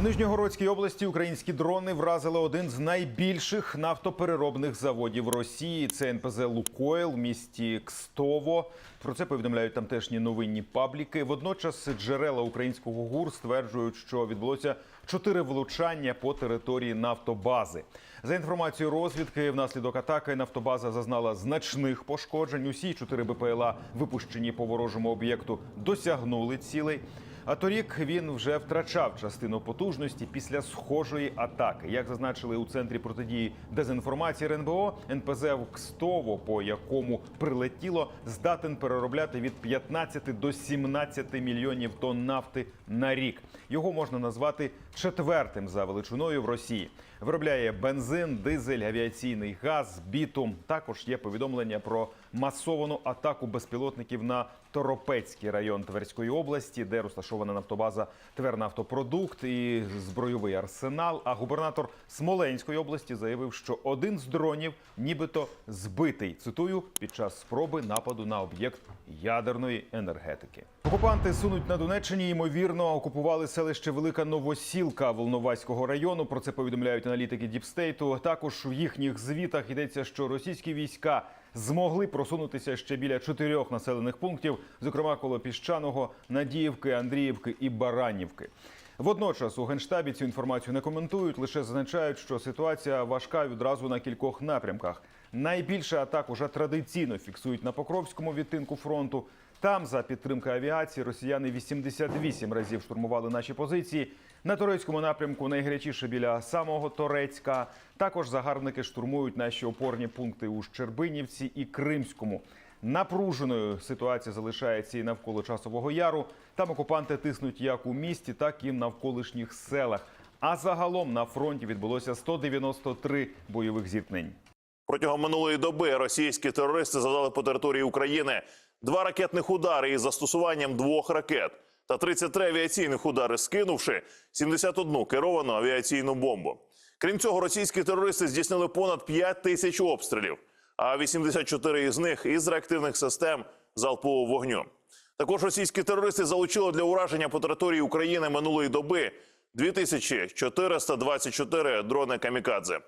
В Нижньогородській області українські дрони вразили один з найбільших нафтопереробних заводів Росії. Це НПЗ Лукойл в місті Кстово. Про це повідомляють тамтешні новинні пабліки. Водночас джерела українського ГУР стверджують, що відбулося чотири влучання по території нафтобази. За інформацією розвідки, внаслідок атаки нафтобаза зазнала значних пошкоджень. Усі чотири БПЛА, випущені по ворожому об'єкту, досягнули цілей. А торік він вже втрачав частину потужності після схожої атаки. Як зазначили у центрі протидії дезінформації РНБО, НПЗ в Кстово, по якому прилетіло, здатен переробляти від 15 до 17 мільйонів тонн нафти на рік. Його можна назвати четвертим за величиною в Росії. Виробляє бензин, дизель, авіаційний газ, бітум. Також є повідомлення про масовану атаку безпілотників на Торопецький район Тверської області, де розташована нафтобаза Твернафтопродукт і збройовий арсенал. А губернатор Смоленської області заявив, що один з дронів нібито збитий. Цитую під час спроби нападу на об'єкт ядерної енергетики. Окупанти сунуть на Донеччині. Ймовірно, окупували селище Велика Новосілка Волноваського району. Про це повідомляють аналітики Діпстейту. Також в їхніх звітах йдеться, що російські війська змогли просунутися ще біля чотирьох населених пунктів, зокрема коло Піщаного, Надіївки, Андріївки і Баранівки. Водночас у генштабі цю інформацію не коментують, лише зазначають, що ситуація важка відразу на кількох напрямках. Найбільше атак уже традиційно фіксують на Покровському відтинку фронту. Там, за підтримки авіації, росіяни 88 разів штурмували наші позиції. На турецькому напрямку найгарячіше біля самого Торецька. Також загарбники штурмують наші опорні пункти у Щербинівці і Кримському. Напруженою ситуація залишається і навколо часового яру. Там окупанти тиснуть як у місті, так і в навколишніх селах. А загалом на фронті відбулося 193 бойових зіткнень. Протягом минулої доби російські терористи завдали по території України два ракетних удари із застосуванням двох ракет та 33 авіаційних удари, скинувши 71 керовану авіаційну бомбу. Крім цього, російські терористи здійснили понад 5 тисяч обстрілів, а 84 із них із реактивних систем залпового вогню. Також російські терористи залучили для ураження по території України минулої доби 2424 дрони камікадзе.